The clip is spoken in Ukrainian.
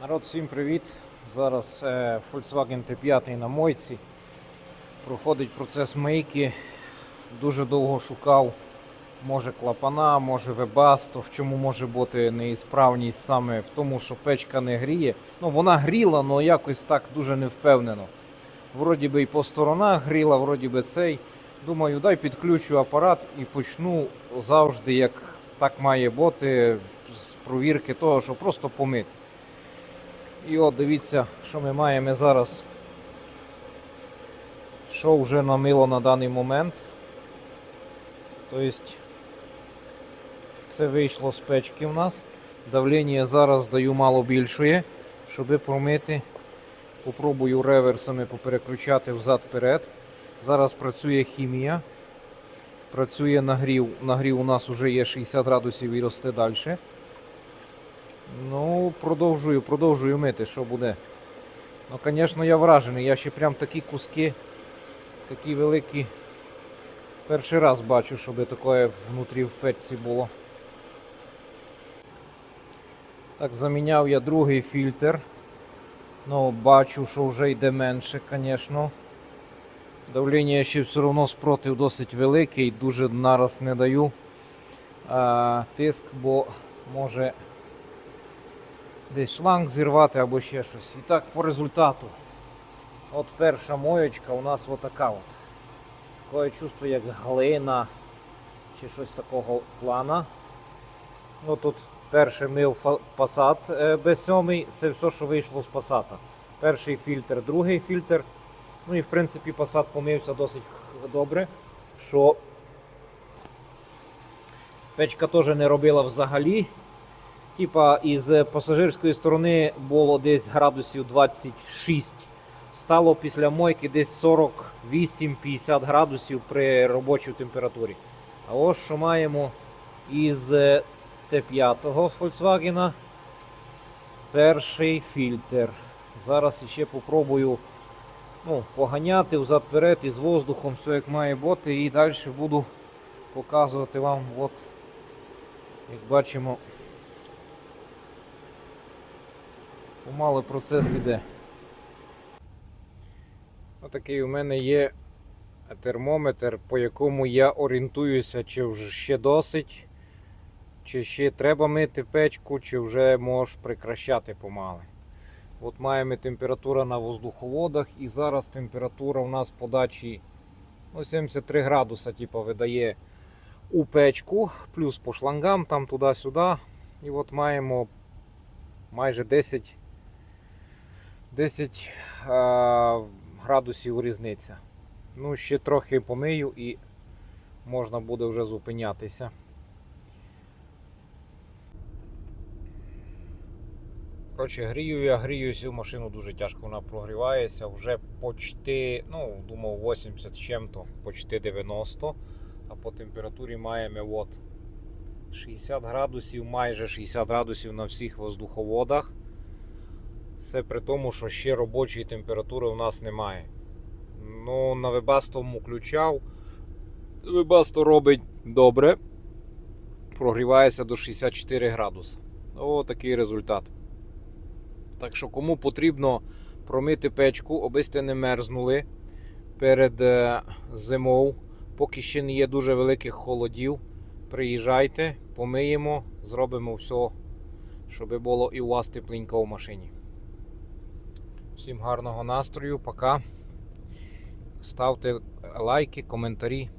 Народ, всім привіт! Зараз е, Volkswagen T5 на мойці. Проходить процес мийки. Дуже довго шукав, може клапана, може вебасто. В чому може бути неісправність саме в тому, що печка не гріє. Ну, вона гріла, але якось так дуже не впевнено. Вроді би і по сторонах гріла, вроді би цей. Думаю, дай підключу апарат і почну завжди, як так має бути, з провірки того, що просто помити. І от дивіться, що ми маємо зараз. Що вже намило на даний момент. Тобто це вийшло з печки в нас. Давлення зараз даю мало більшої, щоб промити. Попробую реверсами попереключати взад-вперед. Зараз працює хімія. Працює нагрів. Нагрів у нас вже є 60 градусів і росте далі. Ну, продовжую, продовжую мити, що буде. Ну, звісно, я вражений. Я ще прям такі куски, такі великі. Перший раз бачу, щоб таке внутрі в печці було. Так, заміняв я другий фільтр. Ну, бачу, що вже йде менше, звісно. Давлення ще все одно спротив досить великий, дуже нараз не даю а, тиск, бо може десь шланг зірвати або ще щось. І так по результату. От перша моєчка у нас отака от. Таке чувство як глина чи щось такого плана. Ну тут перший мив е, B7, це все, що вийшло з Passat. Перший фільтр, другий фільтр. Ну і в принципі Passat помився досить добре. Що печка теж не робила взагалі. Типа із пасажирської сторони було десь градусів 26. Стало після мойки десь 48-50 градусів при робочій температурі. А ось що маємо із е, Т5 Volkswagen. Перший фільтр. Зараз ще попробую ну, поганяти взад-вперед із воздухом, все як має бути. І далі буду показувати вам, от, як бачимо. Помалий процес іде. Отакий у мене є термометр, по якому я орієнтуюся, чи вже ще досить, чи ще треба мити печку, чи вже можеш прикращати помали. От маємо температура на воздуховодах і зараз температура у нас подачі ну, 73 градуса типу, видає у печку, плюс по шлангам там туди-сюди. І от маємо майже 10 10 градусів різниця. Ну, ще трохи помию і можна буде вже зупинятися. Коротше, грію я грію цю машину дуже тяжко, вона прогрівається. Вже почти, ну, думав, 80 з чим-то, почти 90. А по температурі маємо от 60 градусів, майже 60 градусів на всіх воздуховодах. Це при тому, що ще робочої температури у нас немає. Ну, на вебастому включав. Вебасто робить добре. Прогрівається до 64 градуси. О, такий результат. Так що, кому потрібно промити печку, аби сте не мерзнули перед е, зимою, поки ще не є дуже великих холодів. Приїжджайте, помиємо, зробимо все, щоб було і у вас тепленько в машині. Всім гарного настрою, пока. Ставте лайки, коментарі.